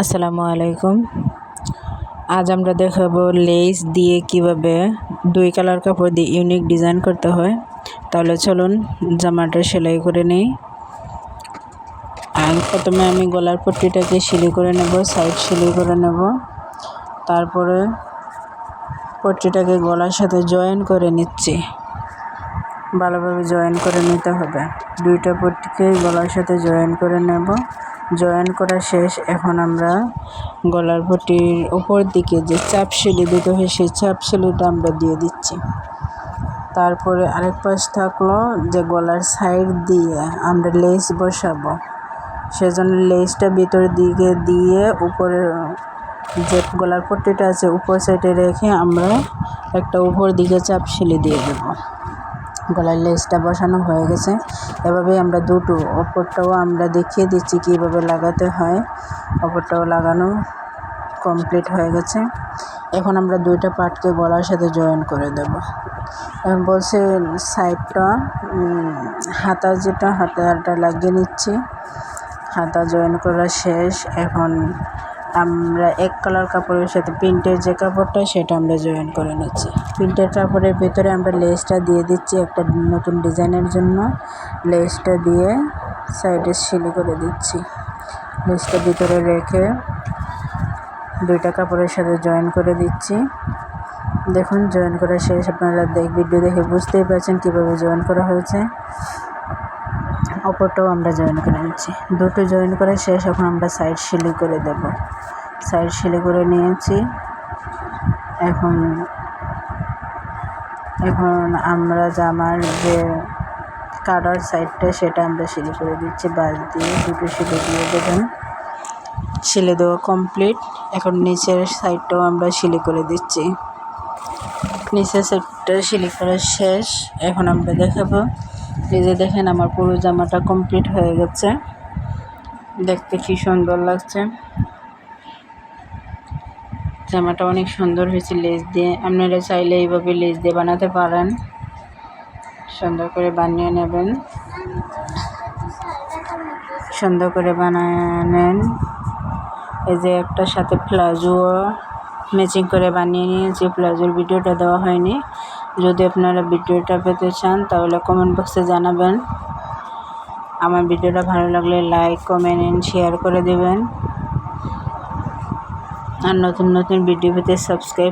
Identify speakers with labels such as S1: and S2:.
S1: আসসালামু আলাইকুম। আজ আমরা দেখাবো লেস দিয়ে কীভাবে দুই কালার কাপড় দিয়ে ইউনিক ডিজাইন করতে হয়। তাহলে চলুন জামাটা সেলাই করে নিই। আর প্রথমে আমি গলার পট্টিটাকে সিলি করে নেব, সাইড সিলি করে নেব। তারপরে পট্টিটাকে গলার সাথে জয়েন করে নিচ্ছি। ভালোভাবে জয়েন করে নিতে হবে। দুইটা পট্টিকে গলার সাথে জয়েন করে নেব। জয়েন করা শেষ, এখন আমরা গলার পট্টির উপর দিকে যে চাপ সেলি দিতে হয়, সেই চাপ সেলিটা আমরা দিয়ে দিচ্ছি। তারপরে আরেক পাশ থাকল যে গলার সাইড দিয়ে আমরা লেস বসাবো। সেজন্য লেসটা ভিতর দিকে দিয়ে উপরে যে গলার পট্টিটা আছে, উপর সাইডে রেখে আমরা একটা উপর দিকে চাপ সেলি দিয়ে দেবো। গলার লেসটা বসানো হয়ে গেছে। এভাবেই আমরা দুটো ওপরটাও আমরা দেখিয়ে দিচ্ছি কীভাবে লাগাতে হয়। ওপরটাও লাগানো কমপ্লিট হয়ে গেছে। এখন আমরা দুইটা পার্টকে গলার সাথে জয়েন করে দেব। বলছে সাইডটা হাতা যেটা, হাতাটা লাগিয়ে নিচ্ছি। হাতা জয়েন করা শেষ। এখন আমরা এক কালার কাপড়ের সাথে প্রিন্টের যে কাপড়টা সেটা আমরা জয়েন করে নিচ্ছি। প্রিন্টের কাপড়ের ভেতরে আমরা লেসটা দিয়ে দিচ্ছি একটা নতুন ডিজাইনের জন্য। লেসটা দিয়ে সাইডে সিলি করে দিচ্ছি। লেসটা ভিতরে রেখে দুইটা কাপড়ের সাথে জয়েন করে দিচ্ছি। দেখুন, জয়েন করা শেষ। আপনারা দেখ ভিডিও দেখে বুঝতেই পারছেন কীভাবে জয়েন করা হয়েছে। অপরটাও আমরা জয়েন করে নিচ্ছি। দুটো জয়েন করে শেষ, এখন আমরা সাইড সিলি করে দেব। সাইড সিলি করে নিয়েছি। এখন এখন আমরা জামার যে কাটার সাইডটা সেটা আমরা সিলি করে দিচ্ছি। বাস দিয়ে দুটো সিলি দিয়ে দেবেন। সিলে দেওয়া কমপ্লিট এখন নিচের সাইডটাও আমরা সিলি করে দিচ্ছি। নিচের সাইডটা সিলি করা শেষ। এখন আমরা দেখাবো। এই যে দেখেন আমার পুরো জামাটা কমপ্লিট হয়ে গেছে। দেখতে কি সুন্দর লাগছে। জামাটা অনেক সুন্দর হয়েছে, লেস দিয়ে। আপনারা চাইলে এইভাবে লেস দিয়ে বানাতে পারেন। সুন্দর করে বানিয়ে নেবেন। সুন্দর করে বানিয়ে নেন। এই যে একটা সাথে প্লাজো। ম্যাচিং করে বানিয়ে নিয়েছি প্লাজোর ভিডিওটা দেওয়া হয়নি। যদি আপনারা ভিডিওটা পেতে চান, তাহলে কমেন্ট বক্সে জানাবেন। আমার ভিডিওটা ভালো লাগলে লাইক কমেন্ট অ্যান্ড শেয়ার করে দেবেন। আর নতুন নতুন ভিডিও পেতে সাবস্ক্রাইব